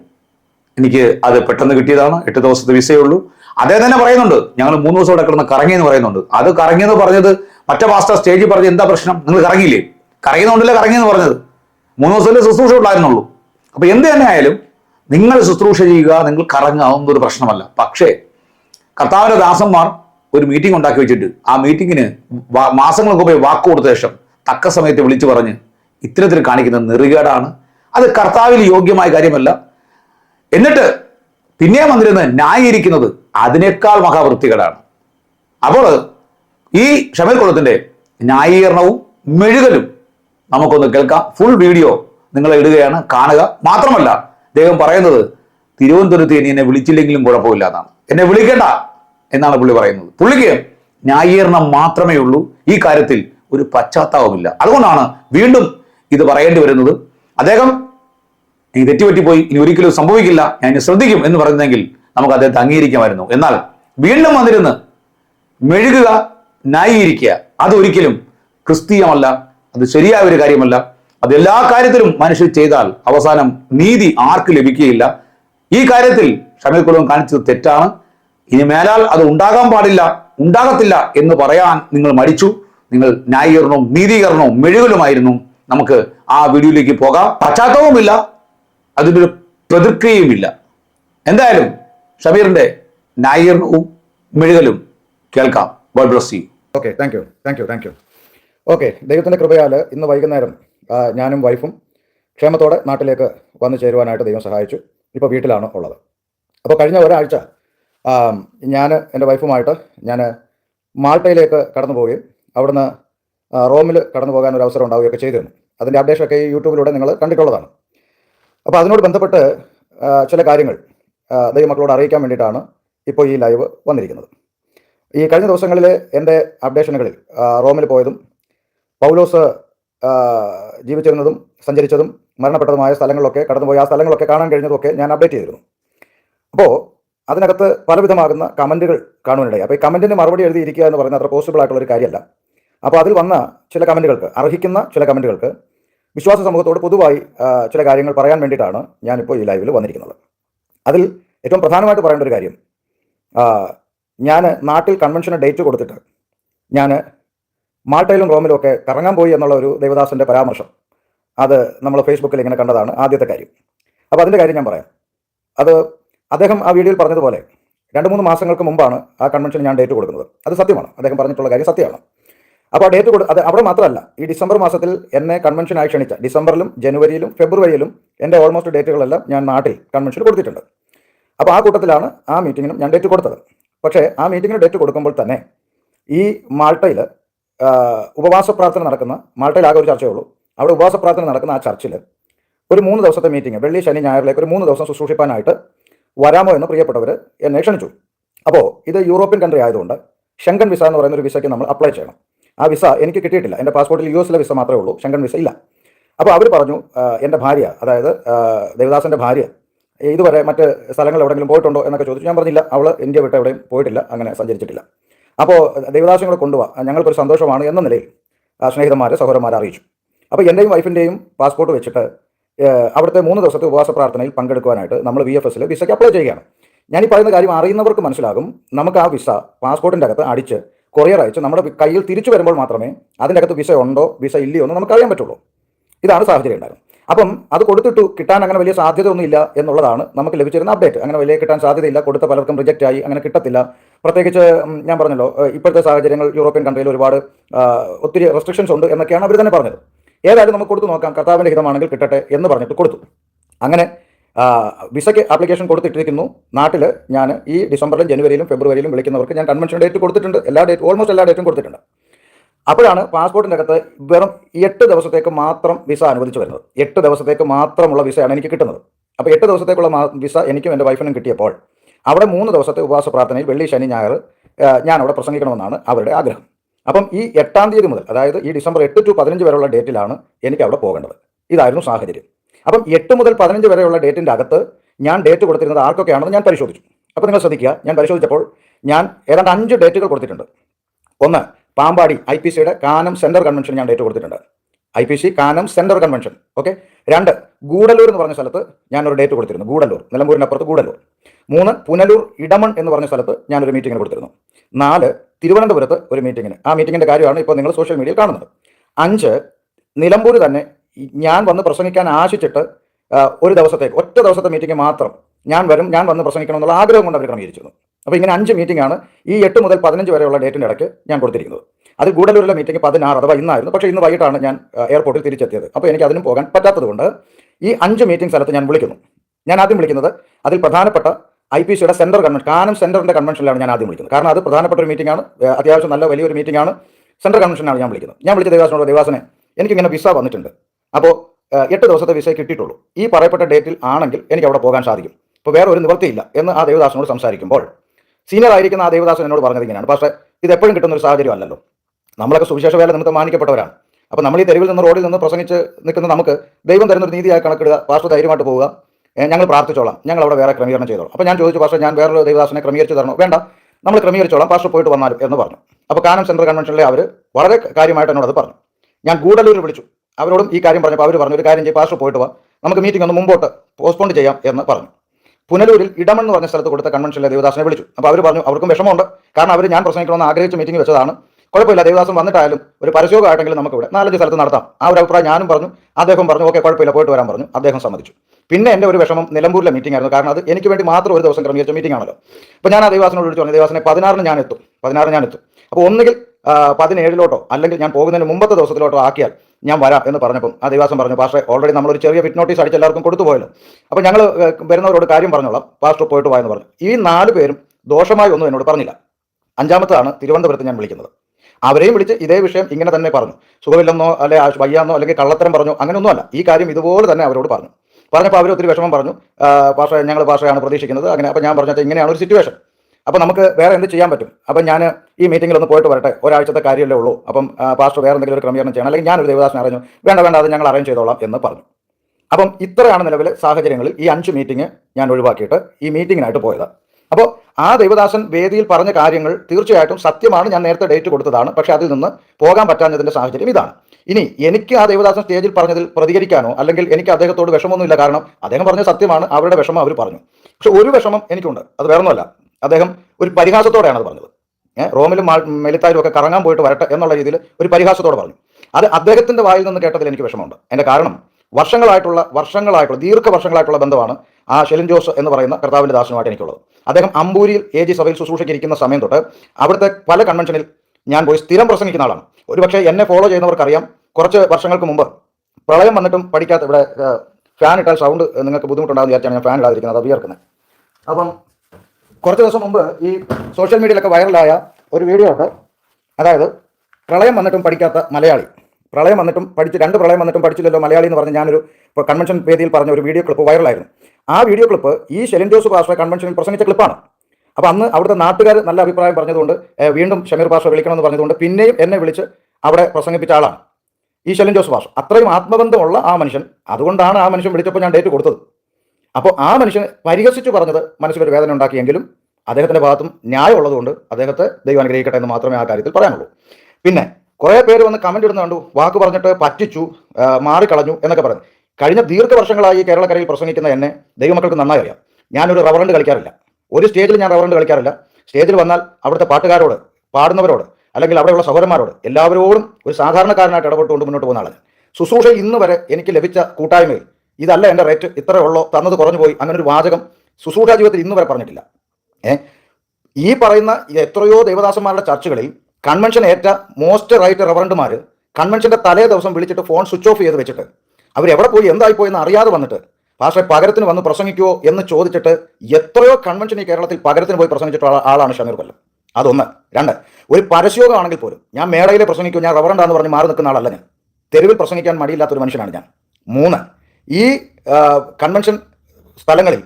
എനിക്ക് അത് പെട്ടെന്ന് കിട്ടിയതാണ്. എട്ട് ദിവസത്തെ വിസയേ ഉള്ളൂ. അദ്ദേഹം തന്നെ പറയുന്നുണ്ട് ഞങ്ങൾ മൂന്ന് ദിവസം ഇവിടെ കിടന്ന് കറങ്ങിയെന്ന് പറയുന്നുണ്ട്. അത് കറങ്ങിയെന്ന് പറഞ്ഞത് മറ്റേ പാസ്റ്റർ സ്റ്റേജിൽ പറഞ്ഞ് എന്താ പ്രശ്നം? നിങ്ങൾ കറങ്ങിയില്ലേ? കറങ്ങിയതുകൊണ്ടല്ലേ കറങ്ങിയെന്ന് പറഞ്ഞത്. മൂന്ന് ദിവസത്തിലെ ശുശ്രൂഷ ഉണ്ടായിരുന്നുള്ളൂ. അപ്പൊ എന്ത് തന്നെ ആയാലും നിങ്ങൾ ശുശ്രൂഷ ചെയ്യുക നിങ്ങൾ കറങ്ങുക അതൊന്നും ഒരു പ്രശ്നമല്ല. പക്ഷേ കർത്താവിന്റെ ദാസന്മാർ ഒരു മീറ്റിംഗ് ഉണ്ടാക്കി വെച്ചിട്ട് ആ മീറ്റിങ്ങിന് മാസങ്ങൾക്ക് പോയി വാക്ക് കൊടുത്ത ശേഷം തക്ക സമയത്ത് വിളിച്ചു പറഞ്ഞ് ഇത്തരത്തിൽ കാണിക്കുന്ന നെറുകേടാണ്. അത് കർത്താവിൽ യോഗ്യമായ കാര്യമല്ല. എന്നിട്ട് പിന്നെ വന്നിരുന്ന് ന്യായീകരിക്കുന്നത് അതിനേക്കാൾ മഹാവൃത്തികേടാണ്. അപ്പോൾ ഈ ഷമീർ ന്യായീകരണവും മെഴുകലും നമുക്കൊന്ന് കേൾക്കാം. ഫുൾ വീഡിയോ നിങ്ങൾ ഇടുകയാണ് കാണുക. മാത്രമല്ല അദ്ദേഹം പറയുന്നത് തിരുവനന്തപുരത്ത് ഇനി എന്നെ വിളിച്ചില്ലെങ്കിലും കുഴപ്പമില്ല എന്നാണ്. എന്നെ വിളിക്കണ്ട എന്നാണ് പുള്ളി പറയുന്നത്. പുള്ളിക്ക് ന്യായീകരണം മാത്രമേ ഉള്ളൂ. ഈ കാര്യത്തിൽ ഒരു പശ്ചാത്താപമില്ല അതുകൊണ്ടാണ് വീണ്ടും ഇത് പറയേണ്ടി വരുന്നത്. അദ്ദേഹം ഇനി തെറ്റുപറ്റിപ്പോയി. ഇനി ഒരിക്കലും സംഭവിക്കില്ല. ഞാൻ ശ്രദ്ധിക്കും എന്ന് പറയുന്നെങ്കിൽ നമുക്ക് അദ്ദേഹത്തെ അംഗീകരിക്കാമായിരുന്നു. എന്നാൽ വീണ്ടും വന്നിരുന്ന് മെഴുകുക ന്യായീകരിക്കുക അതൊരിക്കലും ക്രിസ്തീയമല്ല അത് ശരിയായ ഒരു കാര്യമല്ല. അത് എല്ലാ കാര്യത്തിലും മനുഷ്യർ ചെയ്താൽ അവസാനം നീതി ആർക്ക് ലഭിക്കുകയില്ല? ഈ കാര്യത്തിൽ ഷമീർ കുലം കാണിച്ചത് തെറ്റാണ്. ഇനി മേലാൽ അത് ഉണ്ടാകാൻ പാടില്ല ഉണ്ടാകത്തില്ല എന്ന് പറയാൻ നിങ്ങൾ മടിച്ചു. നിങ്ങൾ ന്യായീകരണവും നീതീകരണവും മെഴുകലുമായിരുന്നു. നമുക്ക് ആ വീഡിയോയിലേക്ക് പോകാം. പശ്ചാത്തലവുമില്ല. അതിന്റെ ഒരു പ്രതിക്രിയയുമില്ല. എന്തായാലും ഷമീറിന്റെ ന്യായീകരണവും മെഴുകലും കേൾക്കാം. God bless you okay thank you thank you thank you okay ദൈവത്തിന്റെ കൃപയാൽ ഇന്ന് വൈകുന്നേരം ഞാനും വൈഫും ക്ഷേമത്തോടെ നാട്ടിലേക്ക് വന്നു ചേരുവാനായിട്ട് ദൈവം സഹായിച്ചു. ഇപ്പോൾ വീട്ടിലാണ് ഉള്ളത്. അപ്പോൾ കഴിഞ്ഞ ഒരാഴ്ച ഞാൻ എന്റെ വൈഫുമായിട്ട് ഞാൻ മാൾട്ടയിലേക്ക് കടന്നു പോവുകയും അവിടുന്ന് റോമിൽ കടന്നു പോകാൻ ഒരു അവസരം ഉണ്ടാവുകയൊക്കെ ചെയ്തിരുന്നു. അതിന്റെ അപ്ഡേഷനൊക്കെ ഈ യൂട്യൂബിലൂടെ നിങ്ങൾ കണ്ടിട്ടുള്ളതാണ്. അപ്പോൾ അതിനോട് ബന്ധപ്പെട്ട് ചില കാര്യങ്ങൾ ദൈവമക്കളോട് അറിയിക്കാൻ വേണ്ടിയിട്ടാണ് ഇപ്പോൾ ഈ ലൈവ് വന്നിരിക്കുന്നത്. ഈ കഴിഞ്ഞ ദിവസങ്ങളിൽ എന്റെ അപ്ഡേഷനുകളിൽ റോമിൽ പോയതും പൗലോസ് ജീവിച്ചിരുന്നതും സഞ്ചരിച്ചതും മരണപ്പെട്ടതുമായ സ്ഥലങ്ങളൊക്കെ കടന്നുപോയി ആ സ്ഥലങ്ങളൊക്കെ കാണാൻ കഴിഞ്ഞതൊക്കെ ഞാൻ അപ്ഡേറ്റ് ചെയ്തിരുന്നു. അപ്പോൾ അതിനകത്ത് പലവിധമാകുന്ന കമന്റുകൾ കാണുവാനിടയായി. അപ്പോൾ ഈ കമന്റിന് മറുപടി എഴുതിയിരിക്കുക എന്ന് പറയുന്നത് അത്ര പോസിബിൾ ആയിട്ടുള്ള ഒരു കാര്യമല്ല. അപ്പോൾ അതിൽ വന്ന ചില കമന്റുകൾക്ക് അർഹിക്കുന്ന ചില കമന്റുകൾക്ക് വിശ്വാസ സമൂഹത്തോട് പൊതുവായി ചില കാര്യങ്ങൾ പറയാൻ വേണ്ടിയിട്ടാണ് ഞാനിപ്പോൾ ഈ ലൈവിൽ വന്നിരിക്കുന്നത്. അതിൽ ഏറ്റവും പ്രധാനമായിട്ട് പറയേണ്ട ഒരു കാര്യം ഞാൻ നാട്ടിൽ കൺവെൻഷന് ഡേറ്റ് കൊടുത്തിട്ട് ഞാൻ മാൾട്ടയിലും റോമിലും ഒക്കെ കറങ്ങാൻ പോയി എന്നുള്ള ഒരു ദേവദാസന്റെ പരാമർശം. അത് നമ്മൾ ഫേസ്ബുക്കിൽ ഇങ്ങനെ കണ്ടതാണ് ആദ്യത്തെ കാര്യം. അപ്പോൾ അതിന്റെ കാര്യം ഞാൻ പറയാം. അത് അദ്ദേഹം ആ വീഡിയോയിൽ പറഞ്ഞതുപോലെ രണ്ട് മൂന്ന് മാസങ്ങൾക്ക് മുമ്പാണ് ആ കൺവെൻഷൻ ഞാൻ ഡേറ്റ് കൊടുക്കുന്നത്. അത് സത്യമാണ്. അദ്ദേഹം പറഞ്ഞിട്ടുള്ള കാര്യം സത്യമാണ്. അപ്പോൾ ആ ഡേറ്റ് കൊടു അത് അവിടെ മാത്രമല്ല ഈ ഡിസംബർ മാസത്തിൽ എന്നെ കൺവെൻഷനായി ക്ഷണിച്ച ഡിസംബറിലും ജനുവരിയിലും ഫെബ്രുവരിയിലും എന്റെ ഓൾമോസ്റ്റ് ഡേറ്റുകളെല്ലാം ഞാൻ നാട്ടിൽ കൺവെൻഷൻ കൊടുത്തിട്ടുണ്ട്. അപ്പോൾ ആ കൂട്ടത്തിലാണ് ആ മീറ്റിങ്ങിനും ഞാൻ ഡേറ്റ് കൊടുത്തത്. പക്ഷേ ആ മീറ്റിങ്ങിന് ഡേറ്റ് കൊടുക്കുമ്പോൾ തന്നെ ഈ മാൾട്ടയിൽ ഉപവാസ പ്രാർത്ഥന നടക്കുന്ന മാൾട്ടയിൽ ആകെ ഒരു ചർച്ചയേ ഉള്ളൂ. അവിടെ ഉപവാസ പ്രാർത്ഥന നടക്കുന്ന ആ ചർച്ചിൽ ഒരു മൂന്ന് ദിവസത്തെ മീറ്റിംഗ് വെള്ളി ശനി ഞായറിലേക്ക് ഒരു മൂന്ന് ദിവസം ശുശ്രൂഷിപ്പാനായിട്ട് വരാമോ എന്ന് പ്രിയപ്പെട്ടവർ എന്നെ ക്ഷണിച്ചു. അപ്പോൾ ഇത് യൂറോപ്യൻ കൺട്രി ആയതുകൊണ്ട് ഷെങ്കൻ വിസ എന്ന് പറയുന്ന ഒരു വിസയ്ക്ക് നമ്മൾ അപ്ലൈ ചെയ്യണം. ആ വിസ എനിക്ക് കിട്ടിയിട്ടില്ല. എന്റെ പാസ്പോർട്ടിൽ യു എസിലെ വിസ മാത്രമേ ഉള്ളൂ. ഷെങ്കൻ വിസ ഇല്ല. അപ്പോൾ അവർ പറഞ്ഞു എന്റെ ഭാര്യ അതായത് ദേവദാസന്റെ ഭാര്യ ഇതുവരെ മറ്റ് സ്ഥലങ്ങൾ എവിടെയെങ്കിലും പോയിട്ടുണ്ടോ എന്നൊക്കെ ചോദിച്ചു. ഞാൻ പറഞ്ഞില്ല അവൾ ഇന്ത്യ വിട്ട് എവിടെയും പോയിട്ടില്ല അങ്ങനെ സഞ്ചരിച്ചിട്ടില്ല. അപ്പോൾ ദേവദാസങ്ങളെ കൊണ്ടുപോകാം ഞങ്ങൾക്കൊരു സന്തോഷമാണ് എന്ന നിലയിൽ സ്നേഹിതന്മാരെ സഹോദരന്മാരെ അറിയിച്ചു. അപ്പോൾ എന്റെയും വൈഫിന്റെയും പാസ്പോർട്ട് വെച്ചിട്ട് അവിടുത്തെ മൂന്ന് ദിവസത്തെ ഉപവാസ പ്രാർത്ഥനയിൽ പങ്കെടുക്കുവാനായിട്ട് നമ്മൾ വി എഫ് എസിൽ വിസയ്ക്ക് അപ്ലൈ ചെയ്യുകയാണ്. ഞാൻ ഈ പറയുന്ന കാര്യം അറിയുന്നവർക്ക് മനസ്സിലാകും. നമുക്ക് ആ വിസ പാസ്പോർട്ടിന്റെ അകത്ത് അടിച്ച് കൊറിയർ അയച്ച് നമ്മുടെ കയ്യിൽ തിരിച്ചു വരുമ്പോൾ മാത്രമേ അതിന്റെ അകത്ത് വിസ ഉണ്ടോ വിസ ഇല്ലയോ എന്ന് നമുക്ക് അറിയാൻ പറ്റുള്ളൂ. ഇതാണ് സാഹചര്യം ഉണ്ടാകുന്നത് അപ്പം അത് കൊടുത്തിട്ടു കിട്ടാൻ അങ്ങനെ വലിയ സാധ്യത ഒന്നുമില്ല എന്നുള്ളതാണ് നമുക്ക് ലഭിച്ചിരുന്ന അപ്ഡേറ്റ് അങ്ങനെ വലിയ കിട്ടാൻ സാധ്യതയില്ല കൊടുത്ത പലർക്കും റിജക്റ്റ് ആയി അങ്ങനെ കിട്ടത്തില്ല. പ്രത്യേകിച്ച് ഞാൻ പറഞ്ഞല്ലോ ഇപ്പോഴത്തെ സാഹചര്യങ്ങൾ യൂറോപ്യൻ കൺട്രിയിൽ ഒരുപാട് ഒത്തിരി റെസ്ട്രിക്ഷൻസ് ഉണ്ട് എന്നൊക്കെയാണ് അവർ തന്നെ പറഞ്ഞത്. ഏതായാലും നമുക്ക് കൊടുത്തു നോക്കാം കർത്താവിന്റെ ഹിതമാണെങ്കിൽ കിട്ടട്ടെ എന്ന് പറഞ്ഞിട്ട് കൊടുത്തു. അങ്ങനെ വിസയ്ക്ക് ആപ്ലിക്കേഷൻ കൊടുത്തിട്ടിരിക്കുന്നു. നാട്ടിൽ ഞാൻ ഈ ഡിസംബറിലും ജനുവരിയിലും ഫെബ്രുവരിയിലും വിളിക്കുന്നവർക്ക് ഞാൻ കൺവെൻഷൻ ഡേറ്റ് കൊടുത്തിട്ടുണ്ട്. എല്ലാ ഡേറ്റ് ഓൾമോസ്റ്റ് എല്ലാ ഡേറ്റും കൊടുത്തിട്ടുണ്ട്. അപ്പോഴാണ് പാസ്പോർട്ടിന്റെ അകത്ത് വെറും എട്ട് ദിവസത്തേക്ക് മാത്രം വിസ അനുവദിച്ചു വരുന്നത്. എട്ട് ദിവസത്തേക്ക് മാത്രമുള്ള വിസയാണ് എനിക്ക് കിട്ടുന്നത്. അപ്പോൾ എട്ട് ദിവസത്തേക്കുള്ള വിസ എനിക്കും എന്റെ വൈഫിനും കിട്ടിയപ്പോൾ അവിടെ മൂന്ന് ദിവസത്തെ ഉപവാസ പ്രാർത്ഥനയിൽ വെള്ളി ശനി ഞായർ ഞാൻ അവിടെ പ്രസംഗിക്കണമെന്നാണ് അവരുടെ ആഗ്രഹം. അപ്പം ഈ എട്ടാം തീയതി മുതൽ അതായത് ഈ ഡിസംബർ എട്ട് ടു പതിനഞ്ച് വരെയുള്ള ഡേറ്റിലാണ് എനിക്ക് അവിടെ പോകേണ്ടത്. ഇതായിരുന്നു സാഹചര്യം. അപ്പം എട്ട് മുതൽ പതിനഞ്ച് വരെയുള്ള ഡേറ്റിന്റെ അകത്ത് ഞാൻ ഡേറ്റ് കൊടുത്തിരുന്നത് ആർക്കൊക്കെയാണെന്ന് ഞാൻ പരിശോധിച്ചു. അപ്പോൾ നിങ്ങൾ ശ്രദ്ധിക്കുക ഞാൻ പരിശോധിച്ചപ്പോൾ ഞാൻ ഏതാണ്ട് അഞ്ച് ഡേറ്റുകൾ കൊടുത്തിട്ടുണ്ട്. ഒന്ന് പാമ്പാടി ഐ പി സിയുടെ കാനം സെന്റർ കൺവെൻഷൻ ഞാൻ ഡേറ്റ് കൊടുത്തിട്ടുണ്ട്. I P C Kanam centre convention okay? രണ്ട് ഗൂഡല്ലൂർ എന്ന് പറഞ്ഞ സ്ഥലത്ത് ഞാനൊരു ഡേറ്റ് കൊടുത്തിരുന്നു ഗൂഡല്ലൂർ നിലമ്പൂരിനപ്പുറത്ത് ഗൂഡല്ലൂർ. മൂന്ന് പുനലൂർ ഇടമൺ എന്ന് പറഞ്ഞ സ്ഥലത്ത് ഞാനൊരു മീറ്റിങ്ങിന് കൊടുത്തിരുന്നു. നാല് തിരുവനന്തപുരത്ത് ഒരു മീറ്റിങ്ങിന് ആ മീറ്റിങ്ങിന്റെ കാര്യമാണ് ഇപ്പോൾ നിങ്ങൾ സോഷ്യൽ മീഡിയയിൽ കാണുന്നത്. അഞ്ച് നിലമ്പൂർ തന്നെ ഞാൻ വന്ന് പ്രസംഗിക്കാൻ ആശിച്ചിട്ട് ഒരു ദിവസത്തേക്ക് ഒറ്റ ദിവസത്തെ മീറ്റിംഗ് മാത്രം ഞാൻ വരും ഞാൻ വന്ന് പ്രസംഗിക്കണം എന്നുള്ള ആഗ്രഹം കൊണ്ട് അവർ ക്രമീകരിച്ചിരുന്നു. അപ്പോൾ ഇങ്ങനെ അഞ്ച് മീറ്റിംഗ് ആണ് ഈ എട്ട് മുതൽ പതിനഞ്ച് വരെയുള്ള ഡേറ്റിന്റെ ഇടയ്ക്ക് ഞാൻ കൊടുത്തിരിക്കുന്നത്. അത് ഗൂഡലൂരിലെ മീറ്റിംഗ് പതിനാറ് അഥവാ ഇന്നായിരുന്നു. പക്ഷേ ഇന്ന് വൈകിട്ടാണ് ഞാൻ എയർപോർട്ടിൽ തിരിച്ചെത്തിയത്. അപ്പോൾ എനിക്ക് അതിനും പോകാൻ പറ്റാത്തതുകൊണ്ട് ഈ അഞ്ച് മീറ്റിംഗ് സ്ഥലത്ത് ഞാൻ വിളിക്കുന്നു. ഞാൻ ആദ്യം വിളിക്കുന്നത് അതിൽ പ്രധാനപ്പെട്ട ഐ പി സിയുടെ സെന്റർ കൺവെൻഷൻ കാനം സെന്ററിന്റെ കൺവെൻഷനിലാണ് ഞാൻ ആദ്യം വിളിക്കുന്നത്. കാരണം അത് പ്രധാനപ്പെട്ട ഒരു മീറ്റിംഗ് ആണ്. അത്യാവശ്യം നല്ല വലിയൊരു മീറ്റിംഗ് ആണ്. സെൻട്രൽ കൺവെൻഷനാണ് ഞാൻ വിളിക്കുന്നത്. ഞാൻ വിളിച്ച ദേവാസനോട് ദേവാസനെ എനിക്കിങ്ങനെ വിസ വന്നിട്ടുണ്ട്. അപ്പോൾ എട്ട് ദിവസത്തെ വിസ കിട്ടിയിട്ടുള്ളൂ. ഈ പറയപ്പെട്ട ഡേറ്റിൽ ആണെങ്കിൽ എനിക്ക് അവിടെ പോകാൻ സാധിക്കും. ഇപ്പോൾ വേറെ ഒരു നിവൃത്തിയില്ല എന്ന് ആ ദേവദാസനോട് സംസാരിക്കുമ്പോൾ സീനിയർ ആയിരിക്കുന്ന ആ ദേവദാസൻ എന്നോട് പറഞ്ഞത് ഇങ്ങനെയാണ്. പക്ഷേ ഇത് എപ്പോഴും കിട്ടുന്ന ഒരു സാഹചര്യം അല്ലല്ലോ. നമ്മളൊക്കെ സുവിശേഷ വേല നിമിത്തം മാനിക്കപ്പെട്ടവരാണ്. അപ്പോൾ നമ്മൾ ഈ തെരുവിൽ നിന്ന് റോഡിൽ നിന്ന് പ്രസംഗിച്ച് നിൽക്കുന്ന നമുക്ക് ദൈവം തരുന്നൊരു നീതിയായി കണക്കിടുക പാസ്റ്റർ ധൈര്യമായിട്ട് പോവുക ഞങ്ങൾ പ്രാർത്ഥിച്ചോളാം. ഞങ്ങൾ അവിടെ വേറെ ക്രമീകരണം ചെയ്തോളാം. അപ്പോൾ ഞാൻ ചോദിച്ചു പാസ്റ്റർ ഞാൻ വേറൊരു ദേവദാസനെ ക്രമീകരിച്ച് തരണോ? വേണ്ട. നമ്മൾ ക്രമീകരിച്ചോളാം. പാസ്റ്റർ പോയിട്ട് വന്നാലും എന്ന് പറഞ്ഞു. അപ്പോൾ കാനം സെൻട്രൽ കൺവെൻഷനിലെ അവർ വളരെ കാര്യമായിട്ട് എന്നോട് അത് പറഞ്ഞു. ഞാൻ ഗൂഡല്ലൂരിൽ വിളിച്ചു. അവരോടും ഈ കാര്യം പറഞ്ഞപ്പോൾ അവർ പറഞ്ഞു ഒരു കാര്യം ചെയ്യും പാസ്റ്റർ പോയിട്ട് വാ. നമുക്ക് മീറ്റിംഗ് ഒന്ന് മുമ്പോട്ട് പോസ്റ്റ്പോണ്ട് ചെയ്യാം എന്ന് പറഞ്ഞു. പുനലൂരിൽ ഇടമൺ എന്ന് പറഞ്ഞ സ്ഥലത്ത് കൊടുത്ത കൺവെൻഷനിലെ ദേവദാസനെ വിളിച്ചു. അപ്പോൾ അവർ പറഞ്ഞു അവർക്കും വിഷമമുണ്ട്. കാരണം അവർ ഞാൻ പ്രസംഗിക്കണമെന്ന് ആഗ്രഹിച്ച് മീറ്റിംഗ് വെച്ചതാണ്. കുഴപ്പമില്ല. ദേവദാസം വന്നിട്ടായാലും ഒരു പരസ്യമായിട്ടെങ്കിലും നമുക്ക് ഇവിടെ നാലഞ്ച് സ്ഥലത്ത് നടത്താം. ആ ഒരു അഭിപ്രായം ഞാനും പറഞ്ഞു. അദ്ദേഹം പറഞ്ഞു ഓക്കെ കുഴപ്പമില്ല പോയിട്ട് വരാൻ പറഞ്ഞു. അദ്ദേഹം സമ്മതിച്ചു. പിന്നെ എന്റെ ഒരു വിഷമം നിലമ്പൂരിലെ മീറ്റിംഗ് ആയിരുന്നു. കാരണം അത് എനിക്ക് വേണ്ടി മാത്രം ഒരു ദിവസം ക്രമീകരിച്ച മീറ്റിംഗ് ആണല്ലോ. അപ്പോൾ ഞാൻ ആ ദേവാസനോട് വിളിച്ചു പറഞ്ഞു ദേവാസനെ പതിനാറിന് ഞാൻ എത്തും. പതിനാറിന് ഞാൻ എത്തും. അപ്പോൾ ഒന്നുകിൽ പതിനേഴിലോട്ടോ അല്ലെങ്കിൽ ഞാൻ പോകുന്നതിന് മുമ്പത്തെ ദിവസത്തിലോട്ടോ ആക്കിയാൽ ഞാൻ വരാം എന്ന് പറഞ്ഞപ്പം ആ ദേവാസം പറഞ്ഞു പാസ്റ്റർ ഓൾറെഡി നമ്മളൊരു ചെറിയ ഫിറ്റ് നോട്ടീസ് അടിച്ച് എല്ലാവർക്കും കൊടുത്തു പോയല്ലോ. അപ്പോൾ ഞങ്ങൾ വരുന്നവരോട് കാര്യം പറഞ്ഞോളാം. പാസ്റ്റർ പോയിട്ട് പോയെന്ന് പറഞ്ഞു. ഈ നാല് പേരും ദോഷമായി ഒന്നും എന്നോട് പറഞ്ഞില്ല. അഞ്ചാമത്തതാണ് തിരുവനന്തപുരത്ത് ഞാൻ വിളിക്കുന്നത്. അവരെയും വിളിച്ച് ഇതേ വിഷയം ഇങ്ങനെ തന്നെ പറഞ്ഞു. സുഖമില്ലെന്നോ അല്ലെ വയ്യാന്നോ അല്ലെങ്കിൽ കള്ളത്തരം പറഞ്ഞോ അങ്ങനെയൊന്നുമല്ല ഈ കാര്യം ഇതുപോലെ തന്നെ അവരോട് പറഞ്ഞു. പറഞ്ഞപ്പോൾ അവർ ഒത്തിരി വിഷമം പറഞ്ഞു. പാഷ ഞങ്ങൾ പാഷയാണ് പ്രതീക്ഷിക്കുന്നത്. അങ്ങനെ അപ്പോൾ ഞാൻ പറഞ്ഞാൽ ഇങ്ങനെയാണ് ഒരു സിറ്റുവേഷൻ അപ്പോൾ നമുക്ക് വേറെ എന്ത് ചെയ്യാൻ പറ്റും? അപ്പം ഞാൻ ഈ മീറ്റിംഗിൽ ഒന്ന് പോയിട്ട് വരട്ടെ. ഒരാഴ്ചത്തെ കാര്യമല്ലേ ഉള്ളൂ. അപ്പം പാസ്റ്റർ വേറെ എന്തെങ്കിലും ഒരു ക്രമീകരണം ചെയ്യണം. അല്ലെങ്കിൽ ഞാനൊരു ദേവദാസിനെ അറിഞ്ഞു. വേണ്ട വേണ്ട അത് ഞങ്ങൾ അറേഞ്ച് ചെയ്തോളാം എന്ന് പറഞ്ഞു. അപ്പം ഇത്രയാണ് നിലവിലെ സാഹചര്യങ്ങളിൽ ഈ അഞ്ച് മീറ്റിംഗ് ഞാൻ ഒഴിവാക്കിയിട്ട് ഈ മീറ്റിങ്ങിനായിട്ട് പോയത്. അപ്പോൾ ആ ദൈവദാസൻ വേദിയിൽ പറഞ്ഞ കാര്യങ്ങൾ തീർച്ചയായിട്ടും സത്യമാണ്. ഞാൻ നേരത്തെ ഡേറ്റ് കൊടുത്തതാണ്. പക്ഷേ അതിൽ നിന്ന് പോകാൻ പറ്റാഞ്ഞതിന്റെ സാഹചര്യം ഇതാണ്. ഇനി എനിക്ക് ആ ദൈവദാസൻ സ്റ്റേജിൽ പറഞ്ഞതിൽ പ്രതികരിക്കാനോ അല്ലെങ്കിൽ എനിക്ക് അദ്ദേഹത്തോട് വിഷമമൊന്നുമില്ല. കാരണം അദ്ദേഹം പറഞ്ഞ സത്യമാണ്. അവരുടെ വിഷമം അവർ പറഞ്ഞു. പക്ഷെ ഒരു വിഷമം എനിക്കുണ്ട്. അത് വേറൊന്നുമല്ല. അദ്ദേഹം ഒരു പരിഹാസത്തോടെയാണ് അത് പറഞ്ഞത് റോമിലും മെലിത്താരും ഒക്കെ കറങ്ങാൻ പോയിട്ട് വരട്ടെ എന്നുള്ള രീതിയിൽ ഒരു പരിഹാസത്തോടെ പറഞ്ഞു. അത് അദ്ദേഹത്തിന്റെ വായിൽ നിന്ന് കേട്ടതിൽ എനിക്ക് വിഷമമുണ്ട്. എന്റെ കാരണം വർഷങ്ങളായിട്ടുള്ള വർഷങ്ങളായിട്ടുള്ള ദീർഘ വർഷങ്ങളായിട്ടുള്ള ബന്ധമാണ് ആ ഷെലിൻ ജോസ് എന്ന് പറയുന്ന കർത്താവിന്റെ ദാസനുമായിട്ട് എനിക്കുള്ളത്. അദ്ദേഹം അമ്പൂരിയിൽ എ ജി സഭയിൽ ശുശ്രൂഷയ്ക്കിരിക്കുന്ന സമയം തൊട്ട് അവിടുത്തെ പല കൺവെൻഷനിൽ ഞാൻ പോയി സ്ഥിരം പ്രസംഗിക്കുന്ന ആളാണ്. ഒരുപക്ഷെ എന്നെ ഫോളോ ചെയ്യുന്നവർക്കറിയാം. കുറച്ച് വർഷങ്ങൾക്ക് മുമ്പ് പ്രളയം വന്നിട്ടും പഠിക്കാത്ത ഇവിടെ ഫാൻ ഇട്ടാൽ സൗണ്ട് നിങ്ങൾക്ക് ബുദ്ധിമുട്ടുണ്ടാകുന്ന വിചാരിച്ചാണ് ഞാൻ ഫാൻ ഇടാതിരിക്കുന്നത്. അത് വിയർക്കുന്നത്. അപ്പം കുറച്ച് ദിവസം മുമ്പ് ഈ സോഷ്യൽ മീഡിയയിലൊക്കെ വൈറലായ ഒരു വീഡിയോ ഉണ്ട്. അതായത് പ്രളയം വന്നിട്ടും പഠിക്കാത്ത മലയാളി. പ്രളയം വന്നിട്ടും പഠിച്ച് രണ്ട് പ്രളയം വന്നിട്ടും പഠിച്ചില്ലല്ലോ മലയാളി എന്ന് പറഞ്ഞ് ഞാനൊരു കൺവെൻഷൻ വേദിയിൽ പറഞ്ഞ ഒരു വീഡിയോ ക്ലിപ്പ് വൈറലായിരുന്നു ആ വീഡിയോ ക്ലിപ്പ് ഈ ഷെലിൻ ജോസ് പാസ്റ്റർ കൺവെൻഷനിൽ പ്രസംഗിച്ച ക്ലിപ്പാണ് അപ്പോൾ അന്ന് അവിടുത്തെ നാട്ടുകാർ നല്ല അഭിപ്രായം പറഞ്ഞതുകൊണ്ട് വീണ്ടും ഷമീർ പാഷ വിളിക്കണമെന്ന് പറഞ്ഞതുകൊണ്ട് പിന്നെയും എന്നെ വിളിച്ച് അവിടെ പ്രസംഗിപ്പിച്ച ആളാണ്. ഈ ഷെലിൻ ജോസ് പാഷ. അത്രയും ആത്മബന്ധമുള്ള ആ മനുഷ്യൻ. അതുകൊണ്ടാണ് ആ മനുഷ്യൻ വിളിച്ചപ്പോൾ ഞാൻ ഡേറ്റ് കൊടുത്തത്. അപ്പോൾ ആ മനുഷ്യൻ പരിഹസിച്ചു പറഞ്ഞത് മനസ്സിലൊരു വേദന ഉണ്ടാക്കിയെങ്കിലും അദ്ദേഹത്തിന്റെ ഭാഗത്തും ന്യായമുള്ളതുകൊണ്ട് അദ്ദേഹത്തെ ദൈവം അനുഗ്രഹിക്കട്ടെ എന്ന് മാത്രമേ ആ കാര്യത്തിൽ പറയാനുള്ളൂ. പിന്നെ കുറേ പേര് വന്ന് കമന്റ് ഇടുന്ന കണ്ടു. വാക്ക് പറഞ്ഞിട്ട് പറ്റിച്ചു മാറിക്കളഞ്ഞു എന്നൊക്കെ പറഞ്ഞു. കഴിഞ്ഞ ദീർഘവർഷങ്ങളായി കേരളക്കരയിൽ പ്രസംഗിക്കുന്ന എന്നെ ദൈവമക്കൾക്ക് നന്നായി അറിയാം. ഞാനൊരു റവറണ്ട് കളിക്കാറില്ല. ഒരു സ്റ്റേജിൽ ഞാൻ റവറണ്ട് കളിക്കാറില്ല. സ്റ്റേജിൽ വന്നാൽ അവിടുത്തെ പാട്ടുകാരോട് പാടുന്നവരോട് അല്ലെങ്കിൽ അവിടെയുള്ള സഹോദരന്മാരോട് എല്ലാവരോടും ഒരു സാധാരണക്കാരനായിട്ട് ഇടപെട്ടുകൊണ്ട് മുന്നോട്ട് പോകുന്ന ആളാണ്. ശുശ്രൂഷയിൽ ഇന്ന് വരെ എനിക്ക് ലഭിച്ച കൂട്ടായ്മയിൽ ഇതല്ല എന്റെ റേറ്റ് ഇത്ര ഉള്ളോ. തന്നത് കുറഞ്ഞു പോയി. അങ്ങനെ ഒരു വാചകം ശുശ്രൂഷ ജീവിതത്തിൽ ഇന്ന് വരെ പറഞ്ഞിട്ടില്ല. ഏ? ഈ പറയുന്ന എത്രയോ ദേവദാസന്മാരുടെ ചർച്ചകളിൽ കൺവെൻഷൻ ഏറ്റ മോസ്റ്റ് റൈറ്റ് റവറണ്ടുമാർ കൺവെൻഷന്റെ തലേ ദിവസം വിളിച്ചിട്ട് ഫോൺ സ്വിച്ച് ഓഫ് ചെയ്ത് വെച്ചിട്ട് അവരെവിടെ പോയി എന്തായി പോയി എന്ന് അറിയാതെ വന്നിട്ട് പക്ഷേ പകരത്തിന് വന്ന് പ്രസംഗിക്കുമോ എന്ന് ചോദിച്ചിട്ട് എത്രയോ കൺവെൻഷൻ ഈ കേരളത്തിൽ പകരത്തിന് പോയി പ്രസംഗിച്ചിട്ടുള്ള ആളാണ് ഷമീർ കൊല്ലം. അതൊന്ന്. രണ്ട് ഒരു പരസ്യോഗമാണെങ്കിൽ പോലും ഞാൻ മേടയിലെ പ്രസംഗിക്കും ഞാൻ റവറണ്ടാന്ന് പറഞ്ഞ് മാറി നിൽക്കുന്ന ആളല്ല ഞാൻ. തെരുവിൽ പ്രസംഗിക്കാൻ മടിയില്ലാത്ത ഒരു മനുഷ്യനാണ് ഞാൻ. മൂന്ന് ഈ കൺവെൻഷൻ സ്ഥലങ്ങളിൽ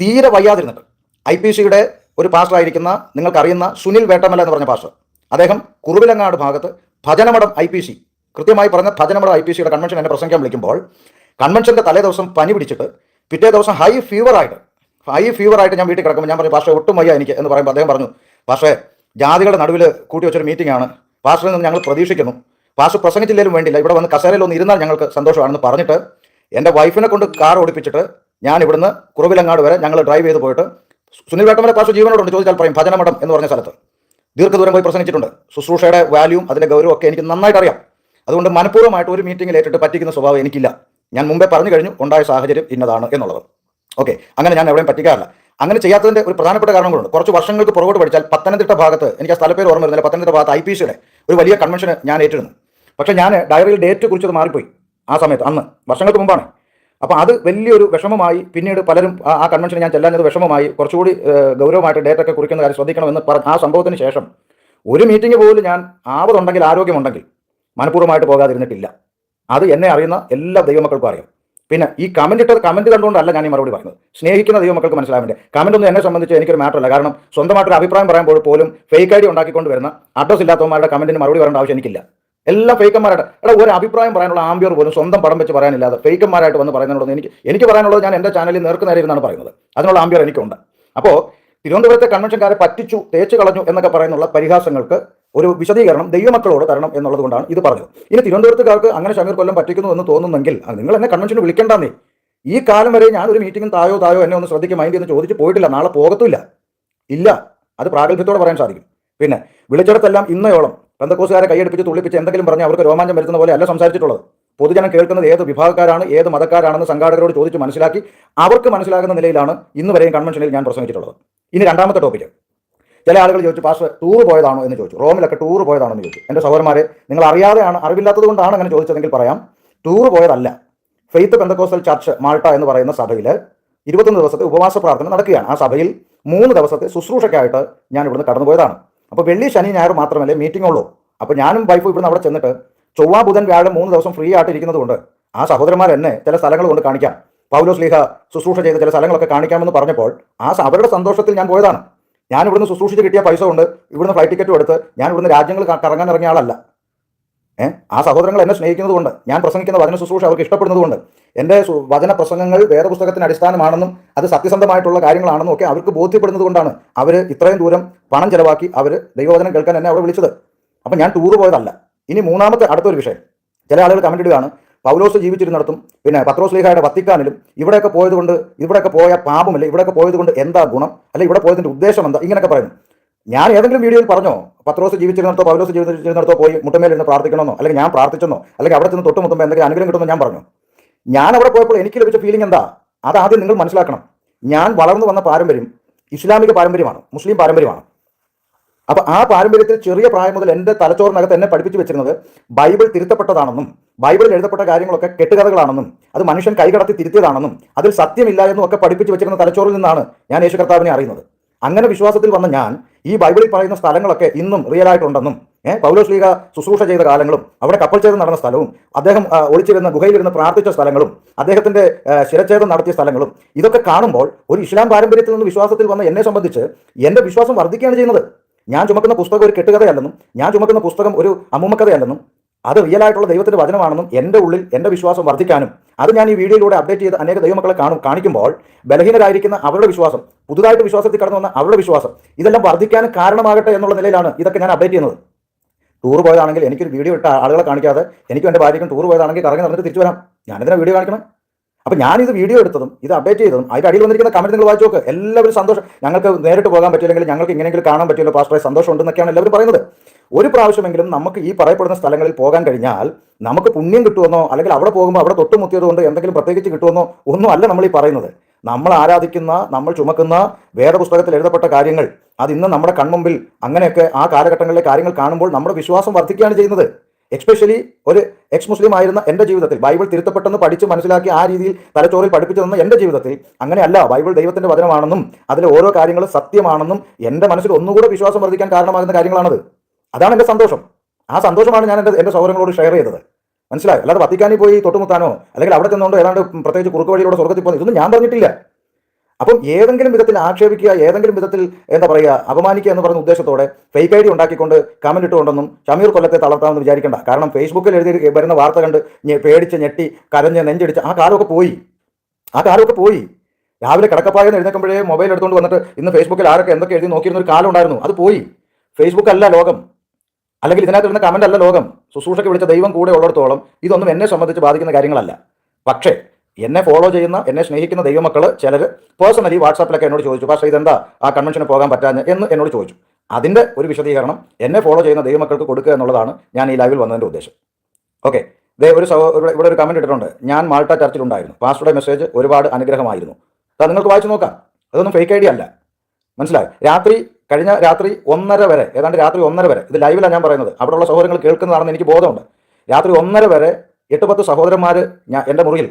തീരെ വയ്യാതിരുന്നിട്ട്. ഐ പി സിയുടെ ഒരു പാസ്റ്റർ ആയിരിക്കുന്ന നിങ്ങൾക്കറിയുന്ന സുനിൽ വേട്ടമല എന്ന് പറഞ്ഞ പാസ്റ്റർ അദ്ദേഹം കുറുവിലങ്ങാട് ഭാഗത്ത് ഭജനമഠം ഐ പി സി. കൃത്യമായി പറഞ്ഞ ഭജനമഠം ഐ പി സിയുടെ കൺവെൻഷൻ എന്നെ പ്രസംഗിക്കാൻ വിളിക്കുമ്പോൾ കൺവെൻഷന്റെ തലേ ദിവസം പനി പിടിച്ചിട്ട് പിറ്റേ ദിവസം ഹൈ ഫീവർ ആയിട്ട് ഹൈ ഫീവർ ആയിട്ട് ഞാൻ വീട്ടിൽ കിടക്കുമ്പോൾ ഞാൻ പറഞ്ഞു പാസ്റ്റർ ഒട്ടും വയ്യ എനിക്ക് എന്ന് പറയുമ്പോൾ അദ്ദേഹം പറഞ്ഞു പാഷേ ജാതികളുടെ നടുവിൽ കൂട്ടി വെച്ചൊരു മീറ്റിംഗ് ആണ്. പാസ്റ്ററിൽ നിന്ന് ഞങ്ങൾ പ്രതീക്ഷിക്കുന്നു. പാസ്റ്റർ പ്രസംഗിച്ചില്ലേലും വേണ്ടില്ല. ഇവിടെ വന്ന് കസേരയിൽ ഒന്ന് ഇരുന്നാൽ ഞങ്ങൾക്ക് സന്തോഷമാണെന്ന് പറഞ്ഞിട്ട് എന്റെ വൈഫിനെ കൊണ്ട് കാർ ഓടിപ്പിച്ചിട്ട് ഞാൻ ഇവിടുന്ന് കുറവിലങ്ങാട് വരെ ഞങ്ങൾ ഡ്രൈവ് ചെയ്ത് പോയിട്ട് സുനിൽ വേട്ടമല പാസ്റ്റർ ജീവനോടുണ്ട് ചോദിച്ചാൽ പറയും ഭജനമഠം എന്ന് പറഞ്ഞ സ്ഥലത്ത്. ദീർഘദൂരം പോയി പ്രസംഗിച്ചിട്ടുണ്ട്. ശുശ്രൂഷയുടെ വാല്യൂം അതിന്റെ ഗൗരവം ഒക്കെ എനിക്ക് നന്നായിട്ട് അറിയാം. അതുകൊണ്ട് മനഃപൂർവമായിട്ട് ഒരു മീറ്റിംഗിൽ ഏറ്റിട്ട് പറ്റിക്കുന്ന സ്വഭാവം എനിക്കില്ല. ഞാൻ മുമ്പേ പറഞ്ഞു കഴിഞ്ഞു ഉണ്ടായ സാഹചര്യം ഇന്നതാണ് എന്നുള്ളത്. ഓക്കെ അങ്ങനെ ഞാൻ എവിടെയും പറ്റിക്കാറില്ല. അങ്ങനെ ചെയ്യാത്തതിന്റെ ഒരു പ്രധാനപ്പെട്ട കാരണങ്ങളുണ്ട് കുറച്ച് വർഷങ്ങൾക്ക് പുറകോട്ട് പഠിച്ചാൽ പത്തനംതിട്ട ഭാഗത്ത് എനിക്ക് ആ സ്ഥലപ്പേര് ഓർമ്മ വരുന്നില്ല പത്തനംതിട്ട ഭാഗത്ത് ഐ പി സിയുടെ ഒരു വലിയ കൺവെൻഷന് ഞാൻ ഏറ്റിരുന്നു പക്ഷേ ഞാൻ ഡയറിയിൽ ഡേറ്റ് കുറിച്ചത് മാറിപ്പോയി. ആ സമയത്ത് അന്ന്. വർഷങ്ങൾക്ക് മുമ്പാണ്. അപ്പോൾ അത് വലിയൊരു വിഷമമായി പിന്നീട് പലരും ആ- കൺവെൻഷനെ ഞാൻ ചെല്ലാഞ്ഞത് വിഷമമായി. കുറച്ചുകൂടി ഗൗരവമായിട്ട് ഡേറ്റ് ഒക്കെ കുറിക്കുന്ന കാര്യം ശ്രദ്ധിക്കണമെന്ന് പറഞ്ഞ ആ സംഭവത്തിന് ശേഷം ഒരു മീറ്റിംഗ് പോലും ഞാൻ ആവതുണ്ടെങ്കിൽ ആരോഗ്യമുണ്ടെങ്കിൽ മനഃപൂർവമായിട്ട് പോകാതിരുന്നിട്ടില്ല. അത് എന്നെ അറിയുന്ന എല്ലാ ദൈവമക്കൾക്കും അറിയാം. പിന്നെ ഈ കമന്റ് ഇട്ടത് കമന്റ് കണ്ടുകൊണ്ടല്ല ഞാൻ ഈ മറുപടി പറയുന്നത്. സ്നേഹിക്കുന്ന ദൈവമക്കൾക്ക് മനസ്സിലാവാൻ വേണ്ടി. ഒന്നും എന്നെ സംബന്ധിച്ച് എനിക്കൊരു മാറ്ററല്ല കാരണം സ്വന്തമായിട്ടൊരു അഭിപ്രായം പറയുമ്പോൾ പോലും ഫേക്ക് ഐ ഡി ഉണ്ടാക്കിക്കൊണ്ട് വരുന്ന അഡ്രസ് ഇല്ലാത്തവന്മാരുടെ കമന്റിന് മറുപടി പറയേണ്ട ആവശ്യം എനിക്കില്ല. എല്ലാം ഫേക്കന്മാരായിട്ട് എടാ ഒരു അഭിപ്രായം പറയാനുള്ള ആംബിയർ പോലും സ്വന്തം പടം വെച്ച് പറയാനില്ലാതെ ഫേക്കന്മാരായിട്ട് വന്ന് പറയുന്നതിനോട് എനിക്ക് എനിക്ക് പറയാനുള്ളത് ഞാൻ എന്റെ ചാനലിൽ നേർക്ക് നേരെ ഇരുന്നാണ് പറയുന്നത്. അതിനുള്ള ആംബിയർ എനിക്കുണ്ട്. അപ്പോൾ തിരുവനന്തപുരത്തെ കൺവെൻഷൻകാരെ പറ്റിച്ചു തേച്ച് കളഞ്ഞു എന്നൊക്കെ പറയുന്നുള്ള പരിഹാസങ്ങൾക്ക് ഒരു വിശദീകരണം ദൈവമക്കളോട് തരണം എന്നുള്ളത് കൊണ്ടാണ് ഇത് പറഞ്ഞത്. ഇനി തിരുവനന്തപുരത്തുകാർക്ക് അങ്ങനെ ഷമീർ കൊല്ലം പറ്റിക്കുന്നു എന്ന് തോന്നുന്നെങ്കിൽ നിങ്ങൾ എന്നെ കൺവെൻഷന് വിളിക്കേണ്ടെന്നേ ഈ കാലം വരെ ഞാൻ ഒരു മീറ്റിംഗും തായോ തായോ എന്നെ ഒന്ന് ശ്രദ്ധിക്കും മൈൻഡ് എന്ന് ചോദിച്ച് പോയിട്ടില്ല നാളെ പോകത്തില്ല ഇല്ല. അത് പ്രാഗൽഭ്യത്തോടെ പറയാൻ സാധിക്കും. പിന്നെ വിളിച്ചിടത്തെല്ലാം ഇന്നയോളം ബന്ധക്കോസുകാരെ കൈയടിപ്പിച്ച് തുള്ളിപ്പിച്ച് എന്തെങ്കിലും പറഞ്ഞ് അവർക്ക് രോമാഞ്ചം വരുത്തുന്ന പോലെ അല്ല സംസാരിച്ചിട്ടുള്ളത്. പൊതുജനം കേൾക്കുന്നത് ഏത് വിഭാഗക്കാരാണ് ഏത് മതക്കാരാണെന്ന് സംഘാടകരോട് ചോദിച്ച് മനസ്സിലാക്കി അവർക്ക് മനസ്സിലാകുന്ന നിലയിലാണ് ഇന്ന് വരെയും കൺവെൻഷനിൽ ഞാൻ പ്രസംഗിച്ചിട്ടുള്ളത്. ഇനി രണ്ടാമത്തെ ടോപ്പിക്ക് ചില ആളുകൾ ചോദിച്ചു പാസ് ടൂർ പോയതാണോ? എന്ന് ചോദിച്ചു. റോമിലൊക്കെ ടൂർ പോയതാണോ എന്ന് ചോദിച്ചു. എന്റെ സഹോദരന്മാരെ നിങ്ങൾ അറിയാതെയാണ് അറിവില്ലാത്തത് കൊണ്ടാണ് അങ്ങനെ ചോദിച്ചതെങ്കിൽ പറയാം. ടൂർ പോയതല്ല. ഫെയ്ത്ത് പെന്തക്കോസ്റ്റൽ ചർച്ച് മാൾട്ട എന്ന് പറയുന്ന സഭയിൽ ഇരുപത്തൊന്ന് ദിവസത്തെ ഉപവാസ പ്രാർത്ഥന നടക്കുകയാണ്. ആ സഭയിൽ മൂന്ന് ദിവസത്തെ ശുശ്രൂഷയ്ക്കായിട്ട് ഞാൻ ഇവിടുന്ന് കടന്നുപോയതാണ്. അപ്പോൾ വെള്ളി ശനി ഞായർ മാത്രമല്ലേ മീറ്റിംഗ് ഉള്ളൂ. അപ്പോൾ ഞാനും വൈഫും ഇവിടുന്ന് അവിടെ ചെന്നിട്ട് ചൊവ്വ ബുധൻ വ്യാഴം മൂന്ന് ദിവസം ഫ്രീ ആയിട്ട് ഇരിക്കുന്നതുകൊണ്ട് ആ സഹോദരന്മാർ എന്നെ ചില സ്ഥലങ്ങൾ കൊണ്ട് കാണിക്കാം. പൗലോസ് ലീഹ ശുശ്രൂഷ ചെയ്ത ചില സ്ഥലങ്ങളൊക്കെ കാണിക്കാമെന്ന് പറഞ്ഞപ്പോൾ ആ അവരുടെ സന്തോഷത്തിൽ ഞാൻ പോയതാണ്. ഞാൻ ഇവിടുന്ന് ശുശ്രൂഷിച്ച് കിട്ടിയ പൈസ കൊണ്ട് ഇവിടുന്ന് ഫ്ലൈറ്റ് ടിക്കറ്റും എടുത്ത് ഞാൻ ഇവിടുന്ന് രാജ്യങ്ങൾ കറങ്ങാൻ ഇറങ്ങിയ ആളല്ല. ആ സഹോദരങ്ങൾ എന്നെ സ്നേഹിക്കുന്നതുകൊണ്ട് ഞാൻ പ്രസംഗിക്കുന്ന വചന ശുശ്രൂഷ അവർക്ക് ഇഷ്ടപ്പെടുന്നതുകൊണ്ട് എന്റെ വചന പ്രസംഗങ്ങൾ വേദപുസ്തകത്തിന് അടിസ്ഥാനമാണെന്നും അത് സത്യസന്ധമായിട്ടുള്ള കാര്യങ്ങളാണെന്നും ഒക്കെ അവർക്ക് ബോധ്യപ്പെടുന്നത് കൊണ്ടാണ് അവർ ഇത്രയും ദൂരം പണം ചിലവാക്കി അവർ ദൈവവചനം കേൾക്കാൻ എന്നെ അവിടെ വിളിച്ചത്. അപ്പം ഞാൻ ടൂർ പോയതല്ല. ഇനി മൂന്നാമത്തെ അടുത്തൊരു വിഷയം. ചില ആളുകൾ കമന്റ് ഇടുകയാണ് പൗലോസ് ജീവിച്ചിരുന്നിടത്തും പിന്നെ പത്രോസ് ലീഹയുടെ വത്തിക്കാനിലും ഇവിടെയൊക്കെ പോയതുകൊണ്ട് ഇവിടെയൊക്കെ പോയ പാപമല്ല ഇവിടെയൊക്കെ പോയതുകൊണ്ട് എന്താ ഗുണം അല്ലെ ഇവിടെ പോയതിന്റെ ഉദ്ദേശം എന്താ ഇങ്ങനെയൊക്കെ പറയുന്നു. ഞാൻ ഏതെങ്കിലും വീഡിയോയിൽ പറഞ്ഞോ? പത്രോസ് ജീവിച്ചിരുന്നിടത്തോ പൗലോസ് ജീവിച്ചിരുന്നിടത്തോ പോയി മുട്ടമേലിരുന്ന് പ്രാർത്ഥിക്കണമെന്നോ അല്ലെങ്കിൽ ഞാൻ പ്രാർത്ഥിച്ചെന്നോ അല്ലെങ്കിൽ അവിടെ ചെന്ന് തൊട്ട് മുത്തുമ്പോൾ എന്തെങ്കിലും അനുഗ്രഹം കിട്ടുമെന്ന് ഞാൻ പറഞ്ഞു. ഞാൻ അവിടെ പോയപ്പോൾ എനിക്ക് ലഭിച്ച ഫീലിംഗ് എന്താ? അത് ആദ്യം നിങ്ങൾ മനസ്സിലാക്കണം. ഞാൻ വളർന്നു വന്ന പാരമ്പര്യം ഇസ്ലാമിക പാരമ്പര്യമാണ് മുസ്ലിം പാരമ്പര്യമാണ്. അപ്പോൾ ആ പാരമ്പര്യത്തിൽ ചെറിയ പ്രായം മുതൽ എന്റെ തലച്ചോറിനകത്ത് എന്നെ പഠിപ്പിച്ചു വെച്ചിരുന്നത് ബൈബിൾ തിരുത്തപ്പെട്ടതാണെന്നും ബൈബിളിൽ എഴുതപ്പെട്ട കാര്യങ്ങളൊക്കെ കെട്ടുകഥകളാണെന്നും അത് മനുഷ്യൻ കൈകടത്തി തിരുത്തിയതാണെന്നും അതിൽ സത്യമില്ല എന്നും ഒക്കെ പഠിപ്പിച്ചു വെച്ചിരുന്ന തലച്ചോറിൽ നിന്നാണ് ഞാൻ യേശു കർത്താവിനെ അറിയുന്നത്. അങ്ങനെ വിശ്വാസത്തിൽ വന്ന ഞാൻ ഈ ബൈബിളിൽ പറയുന്ന സ്ഥലങ്ങളൊക്കെ ഇന്നും റിയൽ ആയിട്ടുണ്ടെന്നും ഏഹ് പൗലോസ് ലീഗ ശുശ്രൂഷ ചെയ്ത കാലങ്ങളും അവിടെ കപ്പൽ ചേർന്ന് നടന്ന സ്ഥലവും അദ്ദേഹം ഒളിച്ചിരുന്ന ഗുഹയിലിരുന്ന് പ്രാർത്ഥിച്ച സ്ഥലങ്ങളും അദ്ദേഹത്തിന്റെ ശിരച്ഛേദം നടത്തിയ സ്ഥലങ്ങളും ഇതൊക്കെ കാണുമ്പോൾ ഒരു ഇസ്ലാം പാരമ്പര്യത്തിൽ നിന്ന് വിശ്വാസത്തിൽ വന്ന എന്നെ സംബന്ധിച്ച് എന്റെ വിശ്വാസം വർദ്ധിക്കുകയാണ് ചെയ്യുന്നത്. ഞാൻ ചുമക്കുന്ന പുസ്തകം ഒരു കെട്ടുകഥയല്ലെന്നും ഞാൻ ചുമക്കുന്ന പുസ്തകം ഒരു അമ്മുമ്മക്കഥയല്ലെന്നും അത് റിയൽ ആയിട്ടുള്ള ദൈവത്തിന്റെ വചനമാണെന്നും എന്റെ ഉള്ളിൽ എന്റെ വിശ്വാസം വർദ്ധിക്കാനും അത് ഞാൻ ഈ വീഡിയോയിലൂടെ അപ്ഡേറ്റ് ചെയ്ത് അനേക ദൈവമക്കളെ കാണും കാണിക്കുമ്പോൾ ബലഹീനരായിരിക്കുന്ന അവരുടെ വിശ്വാസം പുതുതായിട്ട് വിശ്വാസത്തിൽ കടന്നു വന്ന അവരുടെ വിശ്വാസം ഇതെല്ലാം വർദ്ധിക്കാനും കാരണമാകട്ടെ എന്നുള്ള നിലയിലാണ് ഇതൊക്കെ ഞാൻ അപ്ഡേറ്റ് ചെയ്യുന്നത്. ടൂർ പോയതാണെങ്കിൽ എനിക്കൊരു വീഡിയോ ഇട്ട ആളുകളെ കാണിക്കാതെ എനിക്കും എന്റെ ഭാര്യയ്ക്കും ടൂർ പോയതാണെങ്കിൽ കറങ്ങി നടന്നിട്ട് തിരിച്ചു വരാം. ഞാനിതിനെ വീഡിയോ കാണിക്കണം? അപ്പം ഞാനിത് വീഡിയോ എടുത്തതും ഇത് അപ്ഡേറ്റ് ചെയ്തതും അതിന്റെ അടിയിൽ വന്നിരിക്കുന്ന കമന്റ് നിങ്ങൾ വായിച്ചു നോക്ക്. എല്ലാവരും സന്തോഷം. ഞങ്ങൾക്ക് നേരിട്ട് പോകാൻ പറ്റില്ലെങ്കിൽ ഞങ്ങൾക്ക് ഇങ്ങനെയെങ്കിലും കാണാൻ പറ്റില്ല പാസ്റ്ററെ സന്തോഷം ഉണ്ടെന്നൊക്കെയാണ് എല്ലാവരും പറയുന്നത്. ഒരു പ്രാവശ്യമെങ്കിലും നമുക്ക് ഈ പറയപ്പെടുന്ന സ്ഥലങ്ങളിൽ പോകാൻ കഴിഞ്ഞാൽ നമുക്ക് പുണ്യം കിട്ടുമെന്നോ അല്ലെങ്കിൽ അവിടെ പോകുമ്പോൾ അവിടെ തൊട്ടുമുത്തിയത് കൊണ്ട് എന്തെങ്കിലും പ്രത്യേകിച്ച് കിട്ടുമെന്നോ ഒന്നുമല്ല നമ്മൾ ഈ പറയുന്നത്. നമ്മൾ ആരാധിക്കുന്ന നമ്മൾ ചുമക്കുന്ന വേദപുസ്തകത്തിൽ എഴുതപ്പെട്ട കാര്യങ്ങൾ അത് ഇന്ന് നമ്മുടെ കൺമുമ്പിൽ അങ്ങനെയൊക്കെ ആ കാലഘട്ടങ്ങളിലെ കാര്യങ്ങൾ കാണുമ്പോൾ നമ്മുടെ വിശ്വാസം വർദ്ധിക്കുകയാണ് ചെയ്യുന്നത്. എക്സ്പെഷ്യലി ഒരു എക്സ് മുസ്ലിം ആയിരുന്ന എന്റെ ജീവിതത്തിൽ ബൈബിൾ തിരുത്തപ്പെട്ടെന്ന് പഠിച്ച് മനസ്സിലാക്കി ആ രീതിയിൽ തലച്ചോറിൽ പഠിപ്പിച്ചു തന്ന എന്റെ ജീവിതത്തിൽ അങ്ങനെയല്ല. ബൈബിൾ ദൈവത്തിന്റെ വചനമാണെന്നും അതിലെ ഓരോ കാര്യങ്ങളും സത്യമാണെന്നും എന്റെ മനസ്സിൽ ഒന്നുകൂടെ വിശ്വാസം വർദ്ധിക്കാൻ കാരണമാകുന്ന കാര്യങ്ങളാണത്. അതാണ് എന്റെ സന്തോഷം. ആ സന്തോഷമാണ് ഞാൻ എന്റെ എന്റെ സൗകര്യങ്ങളോട് ഷെയർ ചെയ്തത്. മനസ്സിലായി? അല്ലാതെ വത്തിക്കാനിൽ പോയി തൊട്ടുമുത്താനോ അല്ലെങ്കിൽ അവിടെ ചെന്നുകൊണ്ട് ഏതാണ്ട് പ്രത്യേകിച്ച് കുറുക്ക് വഴിയിലൂടെ സ്വർഗത്തിൽ പോകുന്നത് ഇതൊന്നും ഞാൻ പറഞ്ഞിട്ടില്ല. അപ്പം ഏതെങ്കിലും വിധത്തിൽ ആക്ഷേപിക്കുക ഏതെങ്കിലും വിധത്തിൽ എന്താ പറയുക അപമാനിക്കുക എന്ന് പറയുന്ന ഉദ്ദേശത്തോടെ ഫേക്ക് ഐ ഡി ഉണ്ടാക്കിക്കൊണ്ട് കമന്റ് ഇട്ടുകൊണ്ടൊന്നും ഷമീർ കൊല്ലത്തെ തളർത്താമെന്ന് വിചാരിക്കേണ്ട. കാരണം ഫേസ്ബുക്കിൽ എഴുതി വരുന്ന വാർത്ത കണ്ട് പേടിച്ച് ഞെട്ടി കരഞ്ഞ് നെഞ്ചടിച്ച് ആ കാലമൊക്കെ പോയി. ആ കാലമൊക്കെ പോയി. രാവിലെ കിടക്കപ്പായെന്ന് എഴുന്നേക്കുമ്പോഴേ മൊബൈൽ എടുത്തുകൊണ്ട് വന്നിട്ട് ഇന്ന് ഫേസ്ബുക്കിൽ ആരൊക്കെ എന്തൊക്കെ എഴുതി നോക്കിയിരുന്ന ഒരു കാലം ഉണ്ടായിരുന്നു. അത് പോയി. ഫേസ്ബുക്ക് അല്ല ലോകം. അല്ലെങ്കിൽ ഇതിനകത്ത് വരുന്ന കമന്റ് അല്ല ലോകം. ശുശ്രൂഷയ്ക്ക് വിളിച്ച ദൈവം കൂടെ ഉള്ളിടത്തോളം ഇതൊന്നും എന്നെ സംബന്ധിച്ച് ബാധിക്കുന്ന കാര്യങ്ങളല്ല. പക്ഷേ എന്നെ ഫോളോ ചെയ്യുന്ന എന്നെ സ്നേഹിക്കുന്ന ദൈവമക്കൾ ചിലർ പേഴ്സണലി വാട്സാപ്പിലൊക്കെ എന്നോട് ചോദിച്ചു പക്ഷേ ഇതെന്താ? ആ കൺവെൻഷന് പോകാൻ പറ്റാഞ്ഞ്? എന്ന് എന്നോട് ചോദിച്ചു. അതിന്റെ ഒരു വിശദീകരണം എന്നെ ഫോളോ ചെയ്യുന്ന ദൈവമക്കൾക്ക് കൊടുക്കുക എന്നുള്ളതാണ് ഞാൻ ഈ ലൈവിൽ വന്നതിന്റെ ഉദ്ദേശം. ഓക്കെ ദേ ഒരു ഇവിടെ- ഒരു കമന്റ് ഇട്ടിട്ടുണ്ട്. ഞാൻ മാൾട്ട ചർച്ചിലുണ്ടായിരുന്നു പാസ്റ്ററുടെ മെസ്സേജ് ഒരുപാട് അനുഗ്രഹമായിരുന്നു. അത് നിങ്ങൾക്ക് വായിച്ചു നോക്കാം. അതൊന്നും ഫേക്ക് ഐ ഡി അല്ല. മനസ്സിലായി? രാത്രി കഴിഞ്ഞ രാത്രി ഒന്നര വരെ ഏതാണ്ട് രാത്രി ഒന്നര വരെ ഇത് ലൈവിലാണ് ഞാൻ പറയുന്നത്. അവിടെയുള്ള സഹോദരങ്ങൾ കേൾക്കുന്നതാണെന്ന് എനിക്ക് ബോധമുണ്ട്. രാത്രി ഒന്നര വരെ എട്ട് പത്ത് സഹോദരന്മാർ ഞാൻ എന്റെ മുറിയിൽ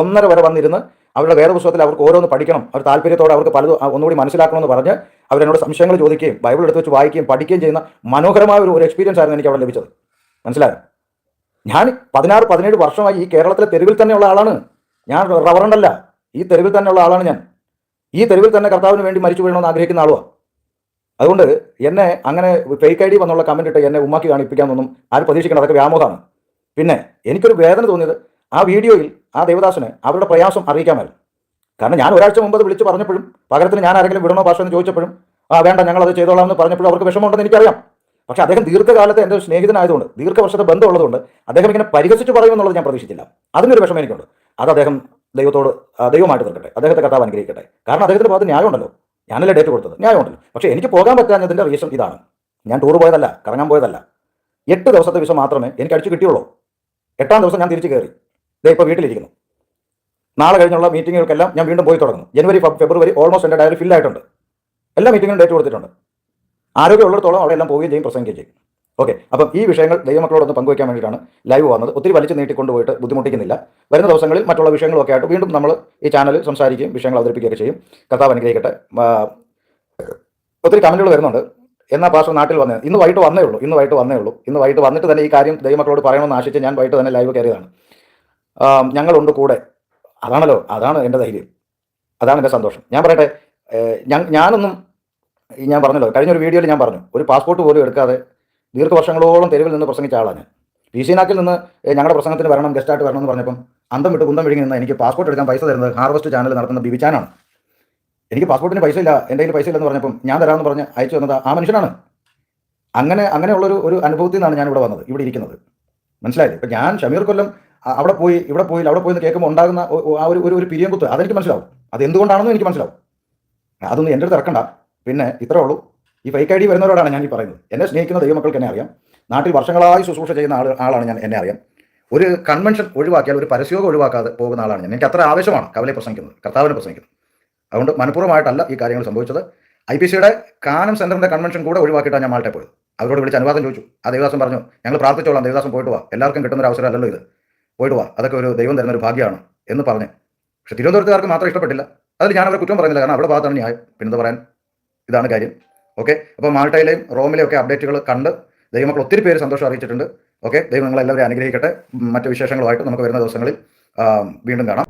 ഒന്നര വരെ വന്നിരുന്ന് അവരുടെ വേദപുസ്തകത്തിൽ അവർക്ക് ഓരോന്ന് പഠിക്കണം. അവർ താല്പര്യത്തോടെ അവർക്ക് പലതും ഒന്നുകൂടി മനസ്സിലാക്കണമെന്ന് പറഞ്ഞ് അവരെന്നോട് സംശയങ്ങൾ ചോദിക്കുകയും ബൈബിൾ എടുത്ത് വെച്ച് വായിക്കുകയും പഠിക്കുകയും ചെയ്യുന്ന മനോഹരമായ ഒരു ഒരു എക്സ്പീരിയൻസ് ആയിരുന്നു എനിക്ക് അവിടെ ലഭിച്ചത്. മനസ്സിലായോ? ഞാൻ പതിനാറ് പതിനേഴ് വർഷമായി ഈ കേരളത്തിലെ തെരുവിൽ തന്നെയുള്ള ആളാണ്. ഞാൻ റവറണ്ടല്ല ഈ തെരുവിൽ തന്നെയുള്ള ആളാണ് ഞാൻ. ഈ തെരുവിൽ തന്നെ കർത്താവിന് വേണ്ടി മരിച്ചു വീഴണമെന്ന് ആഗ്രഹിക്കുന്ന ആളുമാണ് അതുകൊണ്ട് എന്നെ അങ്ങനെ ഫേക്ക് ഐ ഡി വന്നുള്ള കമന്റ് ഇട്ട് എന്നെ ഉമ്മാക്കി കാണിപ്പിക്കാമെന്നൊന്നും ആരും പ്രതീക്ഷിക്കണം അതൊക്കെ വ്യാമോഹമാണ്. പിന്നെ എനിക്കൊരു വേദന തോന്നിയത് ആ വീഡിയോയിൽ ആ ദേവദാസന് അവരുടെ പ്രയാസം അറിയിക്കാമായിരുന്നു. കാരണം ഞാൻ ഒരാഴ്ച മുമ്പ് അത് വിളിച്ച് പറഞ്ഞപ്പോഴും പകരത്തിന് ഞാൻ ആരെങ്കിലും വിടണോ ഭാഷ എന്ന് ചോദിച്ചപ്പോഴും ആ വേണ്ട ഞങ്ങൾ അത് ചെയ്തോളാം എന്ന് പറഞ്ഞപ്പോഴും അവർക്ക് വിഷമമുണ്ടെന്ന് എനിക്കറിയാം. പക്ഷേ അദ്ദേഹം ദീർഘകാലത്തെ എന്റെ സ്നേഹിതനായതുകൊണ്ട് ദീർഘവർഷത്തെ ബന്ധമുള്ളതുകൊണ്ട് അദ്ദേഹം ഇങ്ങനെ പരിഹസിച്ച് പറയുമെന്നുള്ളത് ഞാൻ പ്രതീക്ഷിച്ചില്ല. അതിനൊരു വിഷമം എനിക്കുണ്ട്. അത് അദ്ദേഹം ദൈവത്തോട് ദൈവമായിട്ട് തീർക്കട്ടെ അദ്ദേഹത്തെ കർത്താവ് അനുഗ്രഹിക്കട്ടെ. കാരണം അദ്ദേഹത്തിന്റെ ഭാഗത്ത് ന്യായമുണ്ടല്ലോ. ഞാനല്ലേ ഡേറ്റ് കൊടുത്തത്? ന്യായമുണ്ടല്ലോ. പക്ഷേ എനിക്ക് പോകാൻ പറ്റാഞ്ഞതിന്റെ റീസൺ ഇതാണ്. ഞാൻ ടൂർ പോയതല്ല കറങ്ങാൻ പോയതല്ല. എട്ട് ദിവസത്തെ വിസ മാത്രമേ എനിക്ക് അടിച്ചു കിട്ടിയുള്ളൂ. എട്ടാം ദിവസം ഞാൻ തിരിച്ചു കയറി ദേ ഇപ്പോൾ വീട്ടിലിരിക്കുന്നു. നാളെ കഴിഞ്ഞുള്ള മീറ്റിങ്ങുകൾക്കെല്ലാം ഞാൻ വീണ്ടും പോയി തുടങ്ങുന്നു. ജനുവരി ഫെബ്രുവരി ഓൾമോസ്റ്റ് എന്റെ ഡയറി ഫില്ലായിട്ടുണ്ട് എല്ലാ മീറ്റിങ്ങിനും ഡേറ്റ് കൊടുത്തിട്ടുണ്ട്. ആരോഗ്യമുള്ളിടത്തോളം അവിടെ എല്ലാം പോവുകയും ചെയ്യും പ്രസംഗിക്കുകയും ചെയ്യും. ഓക്കെ അപ്പം ഈ വിഷയങ്ങൾ ദൈവമക്കളോടൊന്ന് പങ്കുവയ്ക്കാൻ വേണ്ടിയിട്ടാണ് ലൈവ് വന്നത്. ഒത്തിരി വലിച്ചു നീട്ടിക്കൊണ്ട് പോയിട്ട് ബുദ്ധിമുട്ടിക്കുന്നില്ല. വരുന്ന ദിവസങ്ങളിൽ മറ്റുള്ള വിഷയങ്ങളൊക്കെ ആയിട്ട് വീണ്ടും നമ്മൾ ഈ ചാനൽ സംസാരിക്കുകയും വിഷയങ്ങൾ അവതരിപ്പിക്കുകയൊക്കെ ചെയ്യും. കർത്താവ് അനുഗ്രഹിക്കട്ടെ. ഒത്തിരി കമന്റുകൾ വരുന്നുണ്ട്. എന്നാ പാസ്റ്റർ നാട്ടിൽ വന്നത് ഇന്ന് വൈകിട്ട് വന്നേ ഉള്ളൂ. ഇന്ന് വൈകിട്ട് വന്നേ ഉള്ളൂ. ഇന്ന് വൈകിട്ട് വന്നിട്ട് തന്നെ ഈ കാര്യം ദൈവമക്കളോട് പറയണമെന്ന് ആശിച്ച് ഞാൻ വൈകിട്ട് തന്നെ ലൈവ് കയറിയതാണ്. ഞങ്ങളുണ്ട് കൂടെ. അതാണല്ലോ അതാണ് എന്റെ ധൈര്യം. അതാണ് എന്റെ സന്തോഷം. ഞാൻ പറയട്ടെ ഞാനൊന്നും ഞാൻ പറഞ്ഞല്ലോ കഴിഞ്ഞൊരു വീഡിയോയിൽ ഞാൻ പറഞ്ഞു ഒരു പാസ്പോർട്ട് പോലും എടുക്കാതെ ദീർഘവർഷങ്ങളോളം തെരുവിൽ നിന്ന് പ്രസംഗിച്ച ആളാണ് പി സി നാക്കിൽ നിന്ന് ഞങ്ങളുടെ പ്രസംഗത്തിന് വരണം ഗസ്റ്റായിട്ട് വരണം എന്ന് പറഞ്ഞപ്പം അന്തം വിട്ട് കുന്തം വിഴുങ്ങി നിന്ന് എനിക്ക് പാസ്പോർട്ട് എടുക്കാൻ പൈസ തരുന്നത് ഹാർവസ്റ്റ് ചാനൽ നടത്തുന്ന ബിബിച്ചാനാണ് എനിക്ക് പാസ്പോർട്ടിന് പൈസ ഇല്ല കയ്യിൽ പൈസ ഇല്ലെന്ന് പറഞ്ഞപ്പം ഞാൻ തരാമെന്ന് പറഞ്ഞ് അയച്ചു തന്നത് ആ മനുഷ്യനാണ്. അങ്ങനെ അങ്ങനെയുള്ളൊരു ഒരു അനുഭവത്തിൽ നിന്നാണ് ഞാൻ ഇവിടെ വന്നത് ഇവിടെ ഇരിക്കുന്നത്. മനസ്സിലായില്ലേ? ഇപ്പം ഞാൻ ഷമീർ കൊല്ലം അവിടെ പോയി ഇവിടെ പോയി അവിടെ പോയി എന്ന് കേൾക്കുമ്പോൾ ഉണ്ടാകുന്ന ആ ഒരു ഒരു പിരിയം കുത്ത് അതെനിക്ക് മനസ്സിലാവും. അത് എന്തുകൊണ്ടാണെന്നും എനിക്ക് മനസ്സിലാവും. അതൊന്നും എന്റെ അടുത്ത് ഇറക്കണ്ട. പിന്നെ ഇത്രേ ഉള്ളൂ. ഈ ഫേക്ക് ഐ ഡി വരുന്നവരോടാണ് ഞാൻ ഈ പറയുന്നത്. എന്നെ സ്നേഹിക്കുന്ന ദൈവമക്കൾക്ക് എന്നെ അറിയാം. നാട്ടിൽ വർഷങ്ങളായി ശുശ്രൂഷ ചെയ്യുന്ന ആൾ ആളാണ് ഞാൻ എന്നെ അറിയാം. ഒരു കൺവെൻഷൻ ഒഴിവാക്കിയാൽ ഒരു പരസ്യോഗം ഒഴിവാക്കാതെ പോകുന്ന ആളാണ് ഞാൻ. എനിക്ക് അത്ര ആവശ്യമാണ് കവലെ പ്രസംഗിക്കുന്നത് കർത്താവിനെ പ്രസംഗിക്കുന്നത്. അതുകൊണ്ട് മനഃപൂർവമായിട്ടല്ല ഈ കാര്യങ്ങൾ സംഭവിച്ചത്. ഐ പി സിയുടെ കാനം സെന്ററിന്റെ കൺവെൻഷൻ കൂടെ ഒഴിവാക്കിയിട്ടാണ് ഞാൻ മാൾട്ടെ പോയത്. അവരോട് വിളിച്ച് അനുവാദം ചോദിച്ചു. ആ ദേവദാസം പറഞ്ഞു ഞങ്ങൾ പ്രാർത്ഥിച്ചോളാം ദേവദാസം പോയിട്ട് വാ. എല്ലാവർക്കും കിട്ടുന്ന ഒരു അവസരമല്ലല്ലോ ഇത്. പോയിട്ട് വാ. അതൊക്കെ ഒരു ദൈവം തരുന്ന ഒരു ഭാഗ്യമാണ്. എന്ന് പറഞ്ഞു. പക്ഷെ തിരുവനന്തപുരത്തുകാർക്ക് മാത്രം ഇഷ്ടപ്പെട്ടില്ല. അതിൽ ഞാൻ അവരെ കുറ്റം പറയുന്നില്ല. കാരണം അവിടെ ഭാഗത്താണ് ന്യായം. പിന്നെന്താ പറയാൻ? ഇതാണ് കാര്യം. ഓക്കെ അപ്പോൾ മാൾട്ടയിലെയും റോമിലെയും ഒക്കെ അപ്ഡേറ്റുകൾ കണ്ട് ദൈവമക്കൾ ഒത്തിരി പേര് സന്തോഷം അറിയിച്ചിട്ടുണ്ട്. ഓക്കെ ദൈവം നിങ്ങളെല്ലാവരും അനുഗ്രഹിക്കട്ടെ. മറ്റു വിശേഷങ്ങളുമായിട്ട് നമുക്ക് വരുന്ന ദിവസങ്ങളിൽ വീണ്ടും കാണാം.